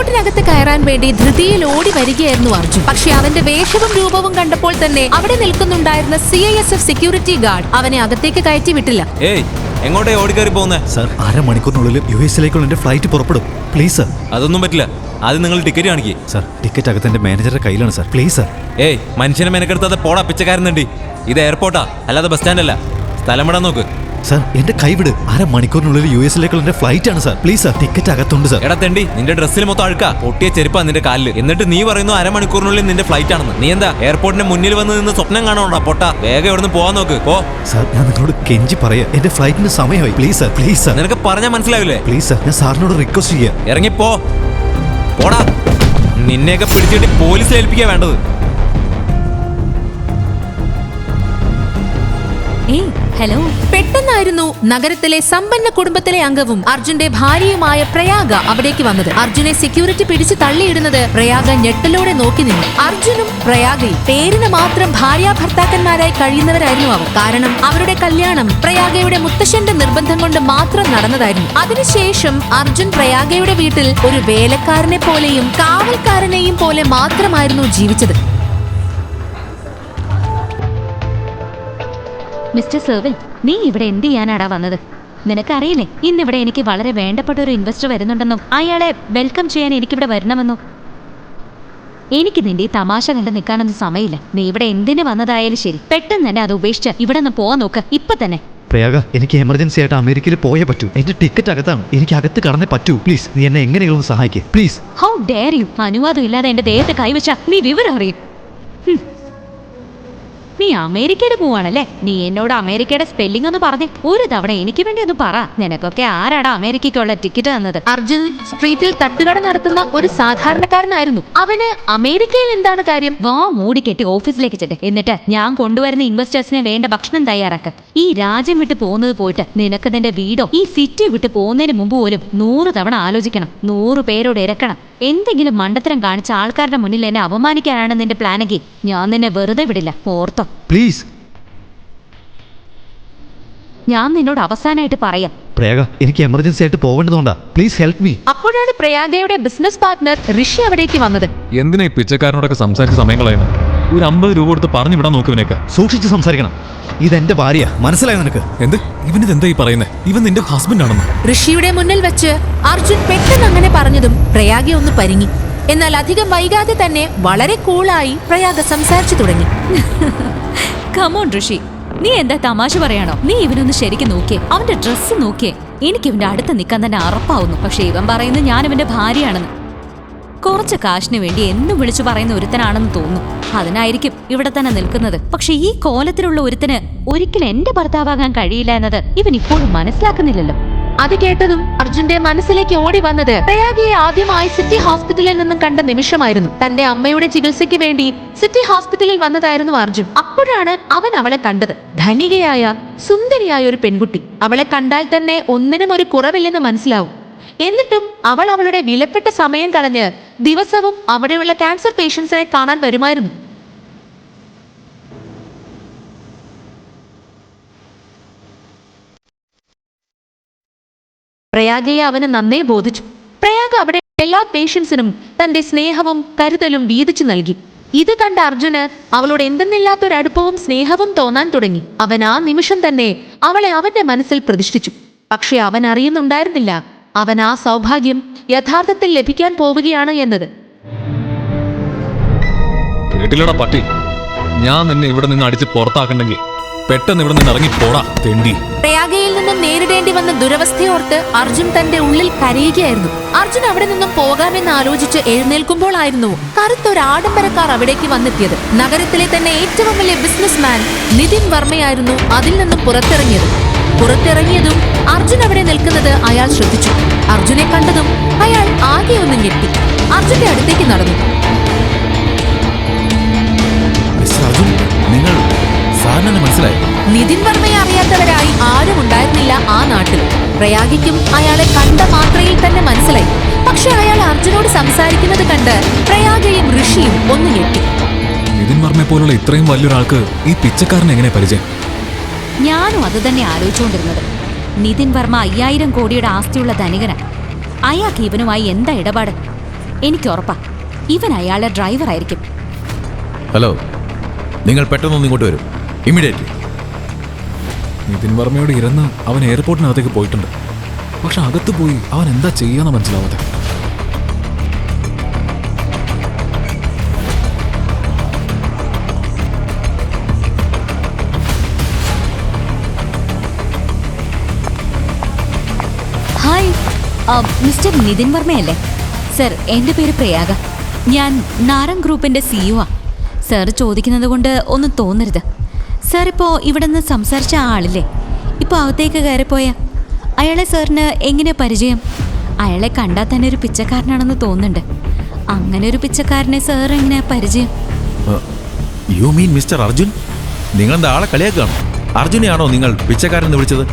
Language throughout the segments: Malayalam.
എയർപോർട്ടിനകത്ത് കയറാൻ വേണ്ടി ധൃതിയിൽ ഓടി വരികയായിരുന്നു അർജുൻ. പക്ഷെ അവന്റെ വേഷവും രൂപവും കണ്ടപ്പോൾ തന്നെ അവിടെ നിൽക്കുന്നുണ്ടായിരുന്ന C I S F security guard അവനെ അകത്തേക്ക് കയറ്റി വിട്ടില്ല. ഏയ് എങ്ങോട്ടേ ഓടിക്കയറി സർ അരമണിക്കൂറിനുള്ളിൽ യു എസിലേക്കുള്ള എന്റെ ഫ്ലൈറ്റ് പുറപ്പെടും. Please sir. അതൊന്നും പറ്റില്ല. ആദ്യം നിങ്ങൾ ടിക്കറ്റ് കാണിക്കേ. സർ ടിക്കറ്റ് അകത്ത് എന്റെ മാനേജറുടെ കയ്യിലാണ് സർ. Please sir. ഏയ് മനുഷ്യനെ മെനക്കെടുത്താതെ പോടാ പിച്ചക്കാരനുണ്ട് ഇത് എയർപോർട്ടാ അല്ലാതെ ബസ് സ്റ്റാൻഡല്ല. അല്ല സ്ഥലം വിടാൻ നോക്ക്. സർ എന്റെ കൈവിട് അര മണിക്കൂറിനുള്ളിൽ യു എസിലേക്കുള്ള എന്റെ ഫ്ലൈറ്റ് ആണ് സാർ. പ്ലീസ് സാർ ടിക്കറ്റ് അകത്തുണ്ട് സാർ. എടാ തെണ്ടി നിന്റെ ഡ്രസ്സിൽ മൊത്തം അഴുക്കാ. പൊട്ടിയ ചെരുപ്പാ നിന്റെ കാലിൽ എന്നിട്ട് നീ പറയുന്നു അരമണിക്കൂറിനുള്ളിൽ നിന്റെ ഫ്ലൈറ്റ് ആണെന്ന്. നീ എന്താ എയർപോർട്ടിന്റെ മുന്നിൽ വന്ന് നിന്ന് സ്വപ്നം കാണണോടാ പൊട്ട വേഗം ഇവിടുന്ന് പോവാൻ നോക്ക്. പോ. സാർ ഞാൻ നിങ്ങളോട് കെഞ്ചി പറയാ. എന്റെ ഫ്ലൈറ്റിന് സമയമായി. പ്ലീസ് സാർ പ്ലീസ് സാർ നിനക്ക് പറഞ്ഞാൽ മനസ്സിലാവില്ലേ? പ്ലീസ് സാർ ഞാൻ സാറിനോട് റിക്വസ്റ്റ് ചെയ്യാം. ഇറങ്ങിപ്പോ. പോടാ. നിന്നെയൊക്കെ പിടിച്ചിട്ട് പോലീസ് ഏൽപ്പിക്കാൻ വേണ്ടത്. ഹലോ. പെട്ടെന്നായിരുന്നു നഗരത്തിലെ സമ്പന്ന കുടുംബത്തിലെ അംഗവും അർജുന്റെ ഭാര്യയുമായ പ്രയാഗ അവിടേക്ക് വന്നത്. അർജുനെ സെക്യൂരിറ്റി പിടിച്ച് തള്ളിയിടുന്നത് പ്രയാഗ ഞെട്ടലോടെ നോക്കി നിന്നു. അർജുനും പ്രയാഗയും പേരിന് മാത്രം ഭാര്യ ഭർത്താക്കന്മാരായി കഴിയുന്നവരായിരുന്നു അവർ. കാരണം അവരുടെ കല്യാണം പ്രയാഗയുടെ മുത്തശ്ശന്റെ നിർബന്ധം കൊണ്ട് മാത്രം നടന്നതായിരുന്നു. അതിനുശേഷം അർജുൻ പ്രയാഗയുടെ വീട്ടിൽ ഒരു വേലക്കാരനെ പോലെയും കാവൽക്കാരനെയും പോലെ മാത്രമായിരുന്നു ജീവിച്ചത്. മിസ്റ്റർ സെർവിൽ നീ ഇവിടെ എന്ത് ചെയ്യാനാടാ വന്നത്? നിനക്കറിയില്ലേ ഇന്നിവിടെ എനിക്ക് വളരെ വേണ്ടപ്പെട്ട ഒരു ഇൻവെസ്റ്റർ വരുന്നുണ്ടെന്നും അയാളെ വെൽക്കം ചെയ്യാൻ എനിക്കിവിടെ വരണമെന്നും? എനിക്ക് നിന്റെ ഈ തമാശ കണ്ട് നിൽക്കാനൊന്നും സമയമില്ല. നീ ഇവിടെ എന്തിനു വന്നതായാലും ശരി. പെട്ടെന്ന് തന്നെ അത് ഉപേക്ഷിച്ച് ഇവിടെ നിന്ന് പോവാൻ നോക്ക്. ഇപ്പൊ തന്നെ. പ്രയാഗ എനിക്ക് എമർജൻസി ആയിട്ട് അമേരിക്കയിൽ പോയേ പറ്റൂ. എന്റെ ടിക്കറ്റ് അകത്താണ്. എനിക്ക് അകത്ത് കടന്നേ പറ്റൂ. പ്ലീസ് നീ എന്നെ എങ്ങനെയൊന്നും സഹായിക്കേ. പ്ലീസ് ഹൗ ഡെയർ യു അനുവാദം ഇല്ലാതെ എന്റെ ദേഹത്തെ കൈവച്ച നീ വിവരം അറിയും. നീ അമേരിക്കയിൽ പോവാണല്ലേ? നീ എന്നോട് അമേരിക്കയുടെ സ്പെല്ലിംഗ് ഒന്ന് പറഞ്ഞേ ഒരു തവണ എനിക്ക് വേണ്ടി ഒന്ന് പറ. നിനക്കൊക്കെ ആരാടാ അമേരിക്കയ്ക്കുള്ള ടിക്കറ്റ് തന്നത്? അർജുൻ സ്ട്രീറ്റിൽ തട്ടുകട നടത്തുന്ന ഒരു സാധാരണക്കാരനായിരുന്നു. അവന് അമേരിക്കയിൽ എന്താണ് കാര്യം? വാ മൂടി കെട്ടി ഓഫീസിലേക്ക് ചെട്ടെ എന്നിട്ട് ഞാൻ കൊണ്ടുവരുന്ന ഇൻവെസ്റ്റേഴ്സിന് വേണ്ട ഭക്ഷണം തയ്യാറാക്ക. ഈ രാജ്യം വിട്ട് പോകുന്നത് പോയിട്ട് നിനക്ക് നിന്റെ വീടോ ഈ സിറ്റി വിട്ട് പോകുന്നതിന് മുമ്പ് പോലും നൂറ് തവണ ആലോചിക്കണം. നൂറ് പേരോട് ഇരക്കണം. എന്തെങ്കിലും മണ്ടത്തരം കാണിച്ച ആൾക്കാരുടെ മുന്നിൽ എന്നെ അപമാനിക്കാനാണ് നിന്റെ പ്ലാനെങ്കിൽ ഞാൻ നിന്നെ വെറുതെ വിടില്ല. ഓർത്തോ. പ്ലീസ് ഞാൻ നിന്നോട് അവസാനമായിട്ട് പറയാം. പ്രയാഗ എനിക്ക് എമർജൻസി ആയിട്ട് പോകേണ്ടതുകൊണ്ടാ. പ്ലീസ് ഹെൽപ് മീ അപ്പോഴാണ് പ്രയാഗയുടെ ബിസിനസ് പാർട്ട്ണർ ഋഷി അവിടേക്ക് വന്നത്. എന്തിനാ ഈ പിച്ചക്കാരനോടൊക്കെ സംസാരിച്ച് സമയം കളയുന്നത് ഒരു അമ്പത് രൂപ കൊടുത്ത് പറഞ്ഞു വിടാൻ നോക്കുവിനേക്ക് സൂക്ഷിച്ച് സംസാരിക്കണം. ഇതെന്റെ ഭാര്യ. മനസ്സിലായോ നിനക്ക്? എന്ത്? ഇവനിത് എന്താ ഈ പറയുന്നത് ഇവൻ നിന്റെ ഹസ്ബൻഡ് ആണെന്ന്. ഋഷിയുടെ മുന്നിൽ വെച്ച് അർജുൻ പെട്ടെന്ന് അങ്ങനെ പറഞ്ഞതും പ്രയാഗി ഒന്ന് പരിങ്ങി. എന്നാൽ അധികം വൈകാതെ തന്നെ വളരെ കൂളായി പ്രയാഗ സംസാരിച്ചു തുടങ്ങി. Come on Rishi. നീ എന്താ തമാശ പറയാണോ? നീ ഇവനൊന്ന് ശരിക്കും നോക്കിയേ. അവന്റെ ഡ്രസ്സ് നോക്കിയേ. എനിക്ക് ഇവന്റെ അടുത്ത് നിൽക്കാൻ തന്നെ അറപ്പാവുന്നു. പക്ഷേ ഇവൻ പറയുന്നത് ഞാൻ ഇവന്റെ ഭാര്യയാണെന്ന്. കുറച്ച് കാശിന് വേണ്ടി എന്നും വിളിച്ചു പറയുന്ന ഒരുത്തനാണെന്ന് തോന്നുന്നു. അതിനായിരിക്കും ഇവിടെ തന്നെ നിൽക്കുന്നത്. പക്ഷെ ഈ കോലത്തിലുള്ള ഒരുത്തന് ഒരിക്കലും എന്റെ ഭർത്താവാകാൻ കഴിയില്ല എന്നത് ഇവൻ ഇപ്പോഴും മനസ്സിലാക്കുന്നില്ലല്ലോ. അത് കേട്ടതും അർജുന്റെ മനസ്സിലേക്ക് ഓടി വന്നത് പ്രയാഗിയെ ആദ്യമായി സിറ്റി ഹോസ്പിറ്റലിൽ നിന്നും കണ്ട നിമിഷമായിരുന്നു. തന്റെ അമ്മയുടെ ചികിത്സയ്ക്ക് വേണ്ടി സിറ്റി ഹോസ്പിറ്റലിൽ വന്നതായിരുന്നു അർജുൻ. അപ്പോഴാണ് അവൻ അവളെ കണ്ടത്. ധനികയായ സുന്ദരിയായ ഒരു പെൺകുട്ടി. അവളെ കണ്ടാൽ തന്നെ ഒന്നിനും ഒരു കുറവില്ലെന്ന് മനസ്സിലാവും. എന്നിട്ടും അവൾ അവളുടെ വിലപ്പെട്ട സമയം കളഞ്ഞ് ദിവസവും അവിടെയുള്ള ക്യാൻസർ പേഷ്യൻസിനെ കാണാൻ വരുമായിരുന്നു. പ്രയാഗയെ അവന് നന്നേ ബോധിച്ചു. പ്രയാഗ് അവിടെ എല്ലാ പേഷ്യൻസിനും തന്റെ സ്നേഹവും കരുതലും വീതിച്ചു നൽകി. ഇത് കണ്ട അർജുന് അവളോട് എന്തെന്നില്ലാത്തൊരു അടുപ്പവും സ്നേഹവും തോന്നാൻ തുടങ്ങി. അവൻ ആ നിമിഷം തന്നെ അവളെ അവന്റെ മനസ്സിൽ പ്രതിഷ്ഠിച്ചു. പക്ഷെ അവൻ അറിയുന്നുണ്ടായിരുന്നില്ല. അവൻ ആ സൗഭാഗ്യം യഥാർത്ഥത്തിൽ ലഭിക്കാൻ പോവുകയാണ് എന്നത്. കേട്ടില്ലടാ പട്ടി. ഞാൻ നിന്നെ ഇവിടെ നിന്ന് അടിച്ച് പുറത്താക്കണ്ടെങ്കിൽ പെട്ടെന്ന് ഇവിടെ നിന്ന് ഇറങ്ങി പോടാ തെണ്ടി. പ്രയാഗയിൽ നിന്നും നേരിടേണ്ടി വന്ന ദുരവസ്ഥയോർത്ത് അർജുൻ തന്റെ ഉള്ളിൽ കരയുകയായിരുന്നു. അർജുൻ അവിടെ നിന്നും പോകാമെന്ന് ആലോചിച്ച് എഴുന്നേൽക്കുമ്പോഴായിരുന്നു കറുത്തൊരു ആഡംബരക്കാർ അവിടേക്ക് വന്നെത്തിയത്. നഗരത്തിലെ തന്നെ ഏറ്റവും വലിയ ബിസിനസ്മാൻ നിതിൻ വർമ്മയായിരുന്നു അതിൽ നിന്നും പുറത്തിറങ്ങിയത്. പുറത്തിറങ്ങിയതും അർജുൻ അവിടെ നിൽക്കുന്നത് അയാൾ ശ്രദ്ധിച്ചു. അർജുനെ കണ്ടതും അയാൾ ആകെ ഒന്ന് ഞെട്ടി. അർജുന്റെ അടുത്തേക്ക് നടന്നു. നിങ്ങൾ മനസ്സിലായി? നിതിൻ വർമ്മയെ അറിയാത്തവരായി ആരും ഉണ്ടായിരുന്നില്ല ആ നാട്ടിൽ. പ്രയാഗിക്കും അയാളെ കണ്ട മാത്രയിൽ തന്നെ മനസ്സിലായി. പക്ഷെ അയാൾ അർജുനോട് സംസാരിക്കുന്നത് കണ്ട് പ്രയാഗയും ഋഷിയും ഒന്ന് ഞെട്ടി. നിതിൻ വർമ്മയെ പോലുള്ള ഇത്രയും വലിയൊരാൾക്ക് ഈ പിച്ചക്കാരനെ എങ്ങനെ പരിചയം? ഞാനും അത് തന്നെ ആലോചിച്ചുകൊണ്ടിരുന്നത്. നിതിൻ വർമ്മ അയ്യായിരം കോടിയുടെ ആസ്തിയുള്ള ധനികനാണ് അയാൾക്ക് ഇവനുമായി എന്താ ഇടപാട്? എനിക്ക് ഉറപ്പാ ഇവൻ അയാളുടെ ഡ്രൈവർ ആയിരിക്കും. ഹലോ നിങ്ങൾ പെട്ടെന്ന് ഇങ്ങോട്ട് വരും. ഇമ്മീഡിയറ്റ്ലി നിതിൻ വർമ്മയോട് ഇരുന്ന് അവൻ എയർപോർട്ടിനകത്തേക്ക് പോയിട്ടുണ്ട്. പക്ഷെ അകത്ത് പോയി അവൻ എന്താ ചെയ്യാന്ന് മനസ്സിലാവാതെ മിസ്റ്റർ നിതിൻ വർമ്മയല്ലേ? സർ എന്റെ പേര് പ്രയാഗ. ഞാൻ നാരം ഗ്രൂപ്പിന്റെ സിഇഒ ആ. സർ ചോദിക്കുന്നത് കൊണ്ട് ഒന്നും തോന്നരുത്. സർ ഇപ്പോൾ ഇവിടെ നിന്ന് സംസാരിച്ച ആളില്ലേ? ഇപ്പോൾ അകത്തേക്ക് കയറിപ്പോയ. അയാളെ സാറിന് എങ്ങനെ പരിചയം? അയാളെ കണ്ടാൽ തന്നെ ഒരു പിച്ചക്കാരനാണെന്ന് തോന്നുന്നുണ്ട്. അങ്ങനെ ഒരു പിച്ചക്കാരനെ സാർ എങ്ങനെ പരിചയം? You mean mister Arjun? നിങ്ങൾ എന്താ ആളെ കളിയാക്കുകയാണോ? അർജുനെയാണോ നിങ്ങൾ പിച്ചക്കാരൻ വിളിച്ചത്?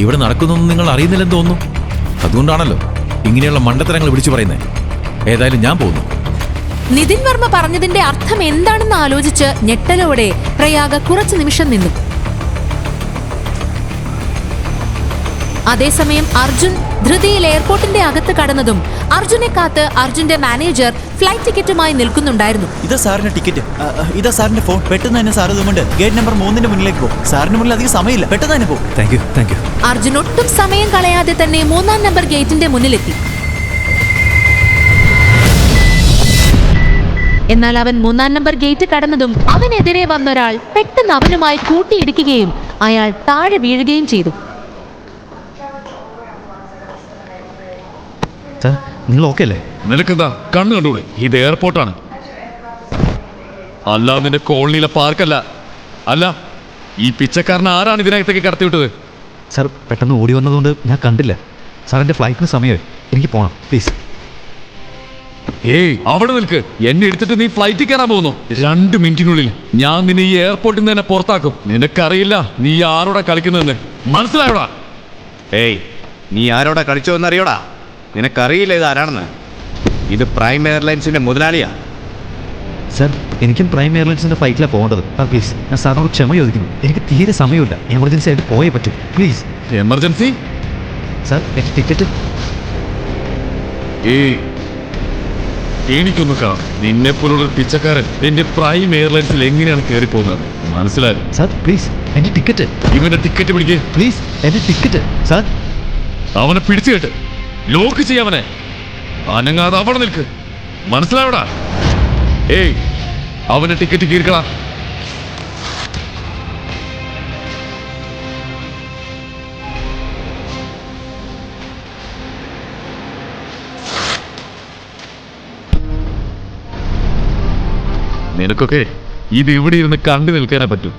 ഇവിടെ നടക്കുന്നൊന്നും നിങ്ങൾ അറിയുന്നില്ലെന്ന് തോന്നുന്നു. അതുകൊണ്ടാണല്ലോ ഇങ്ങനെയുള്ള മണ്ടത്തരങ്ങൾ വിളിച്ചു പറയുന്നത് ഏതായാലും ഞാൻ പോകുന്നു. നിതിൻ വർമ്മ പറഞ്ഞതിന്റെ അർത്ഥം എന്താണെന്ന് ആലോചിച്ച് ഞെട്ടലോടെ പ്രയാഗ കുറച്ചു നിമിഷം നിന്നു. അതേസമയം അർജുൻ ധൃതിയിൽ എയർപോർട്ടിന്റെ അകത്ത് കടന്നതും അർജുനെ കാത്ത് അർജുന്റെ മാനേജർ ഫ്ലൈറ്റ് ടിക്കറ്റുമായി നിൽക്കുന്നുണ്ടായിരുന്നു. ഇതാ സാറിന്റെ ടിക്കറ്റ്. ഇതാ സാറിന്റെ ഫോൺ. പെട്ടെന്ന് തന്നെ സാർ ഇതുകൊണ്ട് ഗേറ്റ് നമ്പർ മൂന്നിന്റെ മുന്നിലേക്ക് പോകും സാറിന് മുന്നിൽ അധികം സമയമില്ല. പെട്ടെന്ന് തന്നെ പോകും thank you thank you Arjun ഒട്ടും സമയം കളയാതെ തന്നെ മൂന്നാം നമ്പർ ഗേറ്റിന്റെ മുന്നിലെത്തി. എന്നാൽ അവൻ മൂന്നാം നമ്പർ ഗേറ്റ് കടന്നതും അവനെതിരെ വന്നൊരാൾ പെട്ടെന്ന് അവനുമായി കൂട്ടിയിടിക്കുകയും അയാൾ താഴെ വീഴുകയും ചെയ്തു. സാർ നിങ്ങൾ ഓക്കെ അല്ലേ നിനക്കെന്താ? കണ്ണു കണ്ടൂടെ? ഇത് എയർപോർട്ടാണ്. അല്ല നിന്റെ കോളനിയിലെ പാർക്കല്ല. അല്ല ഈ പിച്ചക്കാരൻ ആരാണ് ഇതിനകത്തേക്ക് കടത്തിവിട്ടത് സാർ പെട്ടെന്ന് ഓടി വന്നതുകൊണ്ട് ഞാൻ കണ്ടില്ല. സാർ എന്റെ ഫ്ലൈറ്റിന് സമയമായി എനിക്ക് പോകണം പ്ലീസ്. ഏയ് അവിടെ നിൽക്ക്. എന്നെ എടുത്തിട്ട് നീ ഫ്ലൈറ്റിൽ കയറാൻ പോകുന്നു. രണ്ട് മിനിറ്റിനുള്ളിൽ ഞാൻ നിന്നെ ഈ എയർപോർട്ടിൽ നിന്ന് തന്നെ പുറത്താക്കും. നിനക്കറിയില്ല നീ ആരോടാ കളിക്കുന്നതെന്ന്. മനസ്സിലായോടാ? ഏയ് നീ ആരോടാ കളിച്ചോന്നറിയോടാ നിനക്കറിയില്ല ഇത് ആരാണെന്ന്? ഇത് പ്രൈം എയർലൈൻസിന്റെ മുതലാളിയാ. സർ എനിക്കും പ്രൈം എയർലൈൻസിന്റെ ഫ്ലൈറ്റിലാണ് പോകേണ്ടത്. പ്ലീസ് ഞാൻ സാറിനോട് ക്ഷമ ചോദിക്കുന്നു. എനിക്ക് തീരെ സമയമില്ല. എമർജൻസി ആയിട്ട് പോയേ പറ്റൂ. Please emergency? സർ എന്റെ ടിക്കറ്റ്. ഏയ് എനിക്കൊന്ന് കാണാം. നിന്നെ പോലുള്ള പിച്ചക്കാരൻ എന്റെ പ്രൈം എയർലൈൻസിൽ എങ്ങനെയാണ് കയറി പോകുന്നത് മനസ്സിലായോ? സാർ പ്ലീസ് എന്റെ ടിക്കറ്റ്. ഇവന്റെ ടിക്കറ്റ് പിടിക്കേ. പ്ലീസ് എന്റെ ടിക്കറ്റ്. സാർ. അവനെ പിടിച്ചു കേട്ട്. ലോക്ക് ചെയ്യാവനെ അനങ്ങാതെ അവിടെ നിൽക്ക്. മനസ്സിലാവടാ ഏയ് അവന് ടിക്കറ്റ് കീർക്കളാ നിനക്കൊക്കെ ഇത് ഇവിടെ ഇരുന്ന് കണ്ടു നിൽക്കാനേ പറ്റൂ.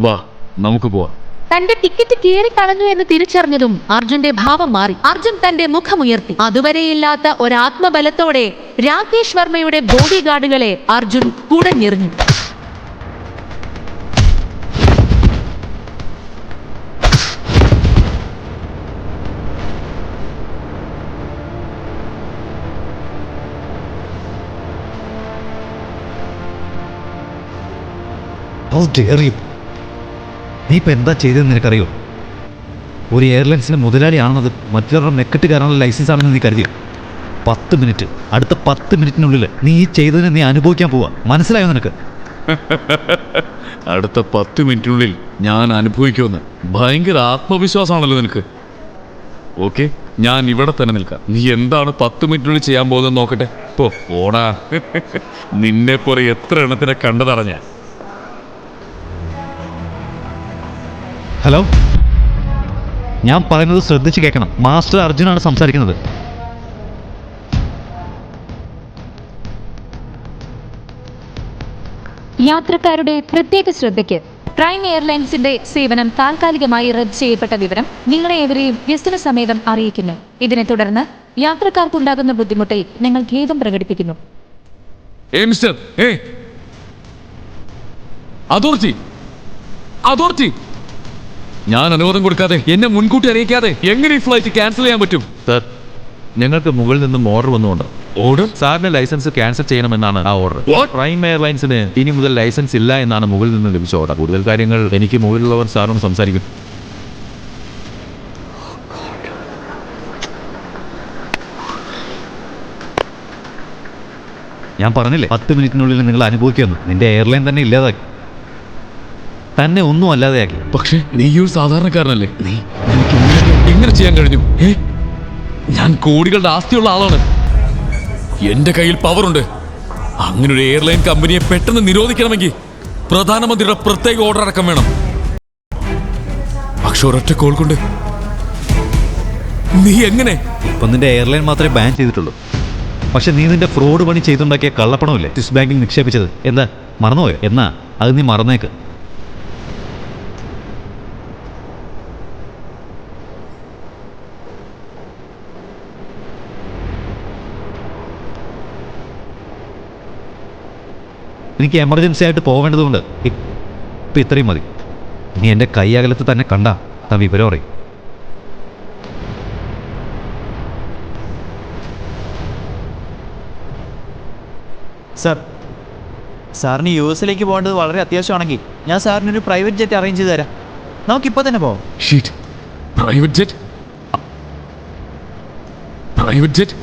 വാ നമുക്ക് പോവാം. തന്റെ ടിക്കറ്റ് കീറി കളഞ്ഞു എന്ന് തിരിച്ചറിഞ്ഞതും അർജുന്റെ ഭാവം മാറി. അർജുൻ തന്റെ മുഖമുയർത്തി. അതുവരെയില്ലാത്ത ഒരാത്മബലത്തോടെ രാകേഷ് വർമ്മയുടെ ബോഡി ഗാർഡുകളെ അർജുൻ കുടഞ്ഞെറിഞ്ഞു. How dare യു നീ ഇപ്പം എന്താ ചെയ്തതെന്ന് നിനക്കറിയോ? ഒരു എയർലൈൻസിന്റെ മുതലാളിയാണെന്നത് മറ്റൊരാളുടെ മെക്കെട്ട് കയറാനുള്ള ലൈസൻസ് ആണെന്ന് നീ കരുതിയോ? പത്ത് മിനിറ്റ് അടുത്ത പത്ത് മിനിറ്റിനുള്ളിൽ നീ ഈ ചെയ്തതിനെ നീ അനുഭവിക്കാൻ പോവാ. മനസ്സിലായോ നിനക്ക്? അടുത്ത പത്ത് മിനിറ്റിനുള്ളിൽ ഞാൻ അനുഭവിക്കുമെന്ന് ഭയങ്കര ആത്മവിശ്വാസമാണല്ലോ നിനക്ക്. ഓക്കെ ഞാൻ ഇവിടെ തന്നെ നിൽക്കാം. നീ എന്താണ് പത്ത് മിനിറ്റിനുള്ളിൽ ചെയ്യാൻ പോകുന്നത് നോക്കട്ടെ. പോ നിന്നെ പോലെ എത്ര എണ്ണത്തിനെ കണ്ടതാണ് ഹലോ ഞാൻ പറയുന്നത് ശ്രദ്ധിച്ച് കേൾക്കണം. മാസ്റ്റർ അർജുനാണ് സംസാരിക്കുന്നത്. യാത്രക്കാരുടെ പ്രത്യേക ശ്രദ്ധയ്ക്ക് പ്രൈം എയർലൈൻസിന്റെ സേവനം താൽക്കാലികമായി റദ്ദ് ചെയ്യപ്പെട്ട വിവരം നിങ്ങളെ ഏവരെയും വ്യസ്തന സമേതം അറിയിക്കുന്നു. ഇതിനെ തുടർന്ന് യാത്രക്കാർക്കുണ്ടാകുന്ന ബുദ്ധിമുട്ടിൽ ഞങ്ങൾ ഖേദം പ്രകടിപ്പിക്കുന്നു. അതോർത്തി. അതോർത്തി. ഞാൻ അനുവാദം കൊടുക്കാതെ എന്നെ മുൻകൂട്ടി അറിയിക്കാതെ എങ്ങനെ ഈ ഫ്ലൈറ്റ് ക്യാൻസൽ ചെയ്യാൻ പറ്റും? സർ ഞങ്ങൾക്ക് മുകളിൽ നിന്നും ഓർഡർ വന്നുകൊണ്ട് ഓർഡർ സാറിന്റെ ലൈസൻസ് ക്യാൻസൽ ചെയ്യണമെന്നാണ് ആ ഓർഡർ പ്രൈം എയർലൈൻസിന് ഇനി മുതൽ ലൈസൻസ് ഇല്ല എന്നാണ് മുകളിൽ നിന്ന് ലഭിച്ച ഓർഡർ കൂടുതൽ കാര്യങ്ങൾ എനിക്ക് മുകളിലുള്ളവർ സാറിനോട് സംസാരിക്കും. ഞാൻ പറഞ്ഞില്ലേ പത്ത് മിനിറ്റിനുള്ളിൽ നിങ്ങൾ അനുഭവിക്കുന്നു നിന്റെ എയർലൈൻ തന്നെ ഇല്ലാതാക്കി. തന്നെ ഒന്നും അല്ലാതെയാക്കി. പക്ഷേ നീ ഒരു സാധാരണക്കാരനല്ലേ? നീ? എനിക്ക് ഇങ്ങനെയൊക്കെ എങ്ങനെ ചെയ്യാൻ കഴിഞ്ഞു? ഏ ഞാൻ കോടികളുടെ ആസ്തിയുള്ള ആളാണ്. എന്റെ കയ്യിൽ പവറുണ്ട്. അങ്ങനെ ഒരു എയർലൈൻ കമ്പനിയെ പെട്ടെന്ന് നിരോധിക്കണമെങ്കിൽ പ്രധാനമന്ത്രിയുടെ പ്രത്യേക ഓർഡർ അടക്കം വേണം. പക്ഷെ ഒരൊറ്റ കോൾ കൊണ്ട്. നീ എങ്ങനെ? ഇപ്പം നിന്റെ എയർലൈൻ മാത്രമേ ബാൻ ചെയ്തിട്ടുള്ളൂ. പക്ഷെ നീ നിന്റെ ഫ്രോഡ് പണി ചെയ്തുണ്ടാക്കിയ കള്ളപ്പണമില്ലേ? സ്വിസ് ബാങ്കിൽ നിക്ഷേപിച്ചത്. എന്താ? മറന്നുപോയോ? എന്നാ? അത് നീ മറന്നേക്ക്. എനിക്ക് എമർജൻസി ആയിട്ട് പോവേണ്ടതുകൊണ്ട് ഇപ്പം ഇത്രയും മതി. നീ എന്റെ കൈ അകലത്ത് തന്നെ കണ്ട താൻ വിവരം അറിയും. സാർ സാറിന് യു എസിലേക്ക് പോകേണ്ടത് വളരെ അത്യാവശ്യമാണെങ്കിൽ ഞാൻ സാറിന് ഒരു പ്രൈവറ്റ് ജെറ്റ് അറേഞ്ച് ചെയ്ത് തരാം. നമുക്കിപ്പോൾ തന്നെ പോവാം. Sheet private jet private jet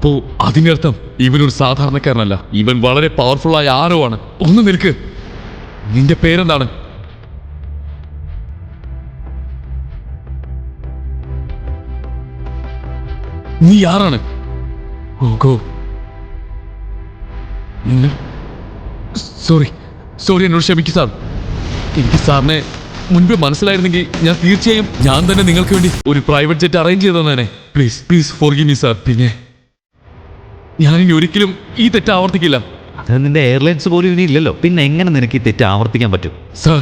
അപ്പോ അതിനർത്ഥം ഒരു സാധാരണക്കാരനല്ല. ഇവൻ വളരെ പവർഫുൾ ആയ ആരോ ആണ് ഒന്ന് നിൽക്ക്. നിന്റെ പേരെന്താണ്? നീ ആരാണ്? ഓഗോ സോറി. സോറി എന്നോട് ക്ഷമിക്കു സാർ. എനിക്ക് സാറിനെ മുൻപ് മനസ്സിലായിരുന്നെങ്കിൽ ഞാൻ തീർച്ചയായും ഞാൻ തന്നെ നിങ്ങൾക്ക് വേണ്ടി ഒരു പ്രൈവറ്റ് ജെറ്റ് അറേഞ്ച് ചെയ്തു തന്നെ please please forgive me sir പിന്നെ? ഞാൻ ഇനി ഒരിക്കലും ഈ തെറ്റ് ആവർത്തിക്കില്ല. അത് നിന്റെ എയർലൈൻസ് പോലും ഇനി ഇല്ലല്ലോ പിന്നെ എങ്ങനെ നിനക്ക് ഈ തെറ്റ് ആവർത്തിക്കാൻ പറ്റും? സാർ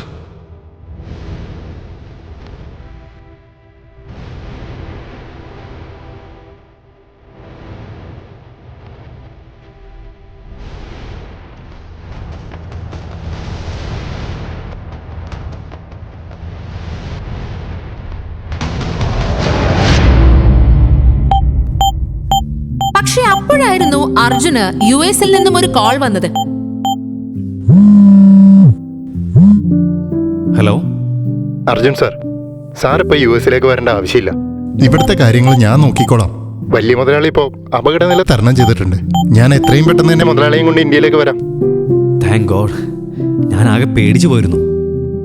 അപ്പോഴായിരുന്നു അർജുന് യു എസിൽ നിന്നും ഒരു കോൾ വന്നത്. ഹലോ? അർജുൻ സാർ സാർ ഇപ്പൊ യു എസിലേക്ക് വരേണ്ട ആവശ്യമില്ല. ഇവിടുത്തെ കാര്യങ്ങൾ ഞാൻ നോക്കിക്കോളാം. വലിയ മുതലാളി ഇപ്പോൾ അപകടനില തരണം ചെയ്തിട്ടുണ്ട്. ഞാൻ എത്രയും പെട്ടെന്ന് തന്നെ മുതലാളിയും കൊണ്ട് ഇന്ത്യയിലേക്ക് വരാം. താങ്ക് ഗോഡ് ഞാൻ ആകെ പേടിച്ചു പോയിരുന്നു.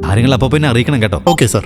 കാര്യങ്ങൾ അപ്പോൾ പിന്നെ അറിയിക്കണം കേട്ടോ. Okay sir